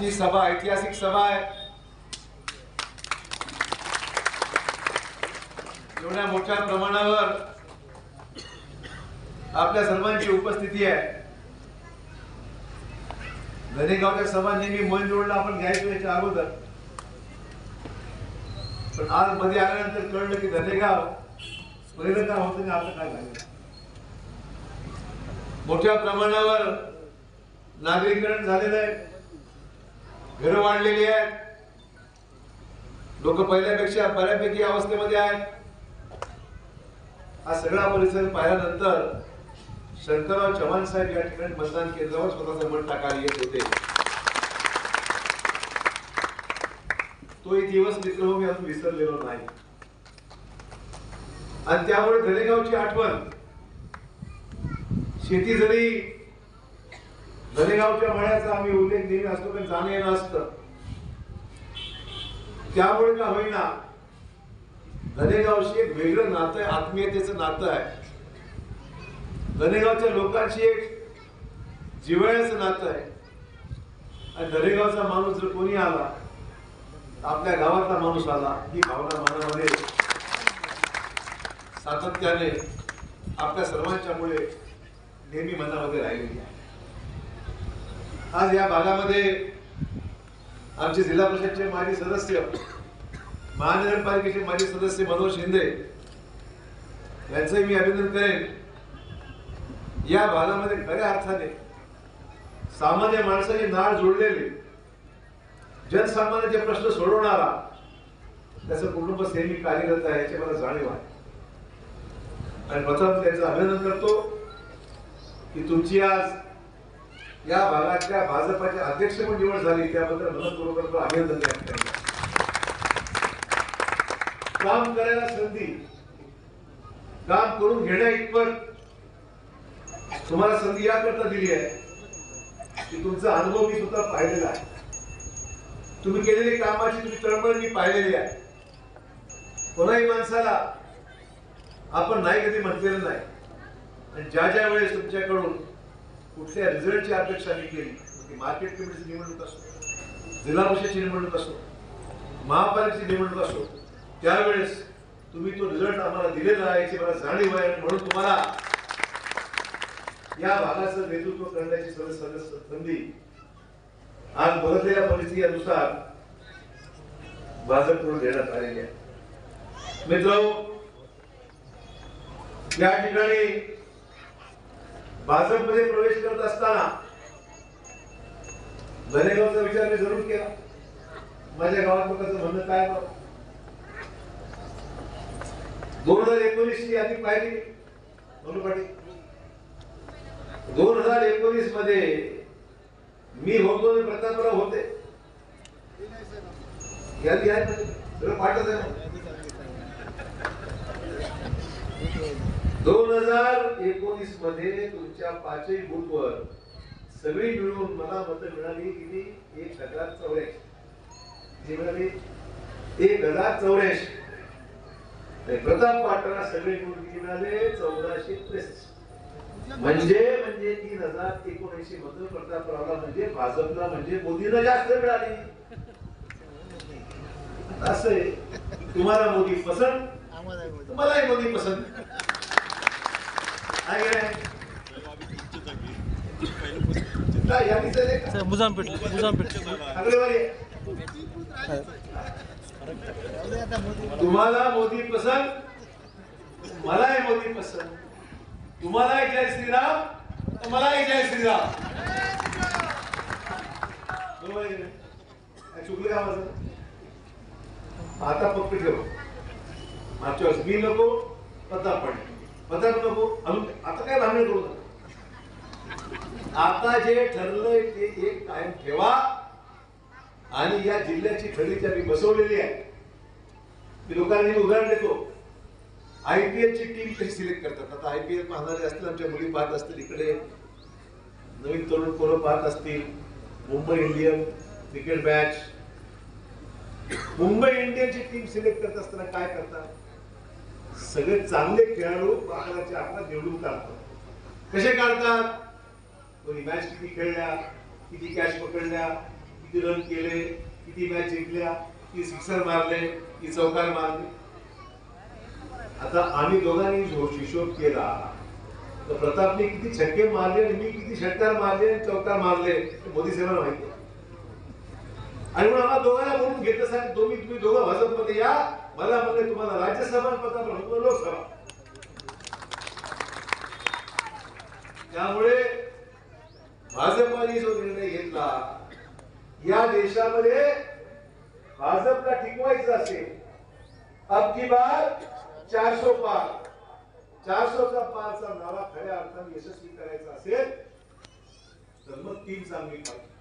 ची सभा ऐतिहासिक सभा आहे एवढ्या मोठ्या प्रमाणावर आपल्या सर्वांची उपस्थिती आहे. धनेगावच्या सभा नेहमी मन जोडला आपण घ्यायचो याच्या अगोदर. पण आज मध्ये आल्यानंतर कळलं की धनेगाव पहिलं काय होतं आणि आता काय झालं? मोठ्या प्रमाणावर नागरीकरण झालेलं आहे. घरं वाढलेली आहेत. लोक पहिल्यापेक्षा बऱ्यापैकी अवस्थेमध्ये आहेत. हा सगळा परिसर पाहिल्यानंतर शंकरराव चव्हाण साहेब या ठिकाणी मतदान केंद्रावर स्वतःचं मत टाकायला येत होते. तो एक दिवस मित्र हो मी अजून विसरलेलो नाही. आणि त्यामुळे धनेगावची आठवण शेती जरी धनेगावच्या मळ्याचा आम्ही उल्लेख नेहमी असतो पण जाणे येणं असतं. त्यामुळे का होईना धनेगावशी एक वेगळं नातं आहे आत्मीयतेचं नातं आहे. धनेगावच्या लोकांशी एक जिवळ्याचं नातं आहे. आणि धनेगावचा माणूस जर कोणी आला आपल्या गावातला माणूस आला ही भावना मनामध्ये सातत्याने आपल्या सर्वांच्यामुळे नेहमी मनामध्ये राहिलेली आहे. आज या भागामध्ये आमचे जिल्हा परिषदचे माजी सदस्य महानगरपालिकेचे माजी सदस्य मनोज शिंदे यांचंही मी अभिनंदन करेन. या भागामध्ये खऱ्या अर्थाने सामान्य माणसाची नाळ जोडलेली जनसामान्याचे प्रश्न सोडवणारा त्याचं कुटुंब सेमी कार्यरत आहे याची मला जाणीव आहे. आणि प्रथम त्याचं अभिनंदन करतो की तुमची आज या भागातल्या भाजपाचे अध्यक्ष पण निवड झाली. त्याबद्दल मनपूर्वक अभिनंदन व्यक्त काम करायला संधी. काम करून घेण्या इतपत तुम्हाला संधी याकरता दिली आहे. की तुमचा अनुभव मी सुद्धा पाहिलेला आहे. तुम्ही केलेली कामाची तुम्ही तळमळ मी पाहिलेली आहे. कोणाही माणसाला आपण नाही कधी म्हटलेलं नाही. आणि ज्या ज्या वेळेस तुमच्याकडून कुठल्या रिझल्टची अपेक्षा मी केली. ती मार्केट कमिटीची निवडणूक असो जिल्हा परिषदची निवडणूक असो महापालिकेची निवडणूक असो त्यावेळेस तुम्ही तो रिझल्ट आम्हाला दिलेला आहे याची मला जाणीव आहे म्हणून तुम्हाला या भागाचं नेतृत्व करण्याची सर्व सर्व संधी आज बदललेल्या परिस्थितीनुसार भाजपकडून देण्यात आलेली आहे. मित्र या ठिकाणी भाजपमध्ये प्रवेश करत असताना बनेगावचा विचार मी जरूर केला. माझ्या गावात लोकांचं म्हणणं काय बा? दोन हजार एकोणीस ची यादी पाहिली म्हणून पाटील दोन हजार एकोणीसमध्ये मी होतो प्रतापराव होते. यादी आहे पाठवत आहे दोन हजार एकोणीसमध्ये तुमच्या पाचही बूथवर सगळी मिळून मला मत मिळाली. किती एक हजार चौऱ्याऐंशी. मिळाली. एक हजार चौऱ्याऐंशी. प्रताप पाटणा सगळे मिळून किती मिळाले. चौदाशे त्रेसष्ट. म्हणजे म्हणजे तीन हजार एकोणऐंशी मत प्रतापरावला म्हणजे भाजपला म्हणजे मोदीला जास्त मिळाली. असं तुम्हाला मोदी पसंत? तुम्हालाही मोदी पसंत आहे की नाही? काय यादीच आहे का? सर मुजामपेट मुजामपेट आकडेवारी आहे. तुम्हाला मोदी पसंत मलाही मोदी पसंत तुम्हालाही जय श्रीराम तर मलाही जय श्रीराम। चुकलं का माझं? आता फक्त ठेव. मागच्या वेळेस मी नको प्रताप पाटील प्रताप नको. अजून आता काय भांडण करू नका. आता जे ठरलंय ते एक कायम ठेवा. आणि या जिल्ह्याची खरी आम्ही बसवलेली आहे. मी लोकांना उदाहरण देतो आय पी एलची टीम कशी सिलेक्ट करतात? आता आय पी एल पाहणारे असतील आमच्या मुली पाहत असतील इकडे. नवीन तरुण पोरं पाहत असतील. Mumbai Indian cricket match Mumbai इंडियनची team select करत असताना काय करतात? सगळे चांगले खेळाडू बाजाराच्या आपला निवडून काढतात. कसे काढतात? कोणी मॅच किती खेळल्या किती कॅच पकडल्या किती रन केले किती मॅच जिंकल्या किती सिक्सर मारले किती चौकार मारले? आता आम्ही दोघांनी जो हिशोब केला तर प्रतापने किती छक्के मारले आणि मी किती षटकार मारले आणि चौकार मारले मोदी साहेबांना माहिती आणि म्हणून आम्हाला दोघांना बोलून घेतलं तुम्ही तुम्ही दोघं भाजपमध्ये या मला म्हणजे तुम्हाला राज्यसभा पता म्हणतो लोकसभा. त्यामुळे भाजपाने जो निर्णय घेतला या देशामध्ये भाजपला टिकवायचं असेल अब की बार चारशे पार. चारशेचा पारचा नारा खऱ्या अर्थाने यशस्वी करायचा असेल तर मग तीन चांगली पाहिजे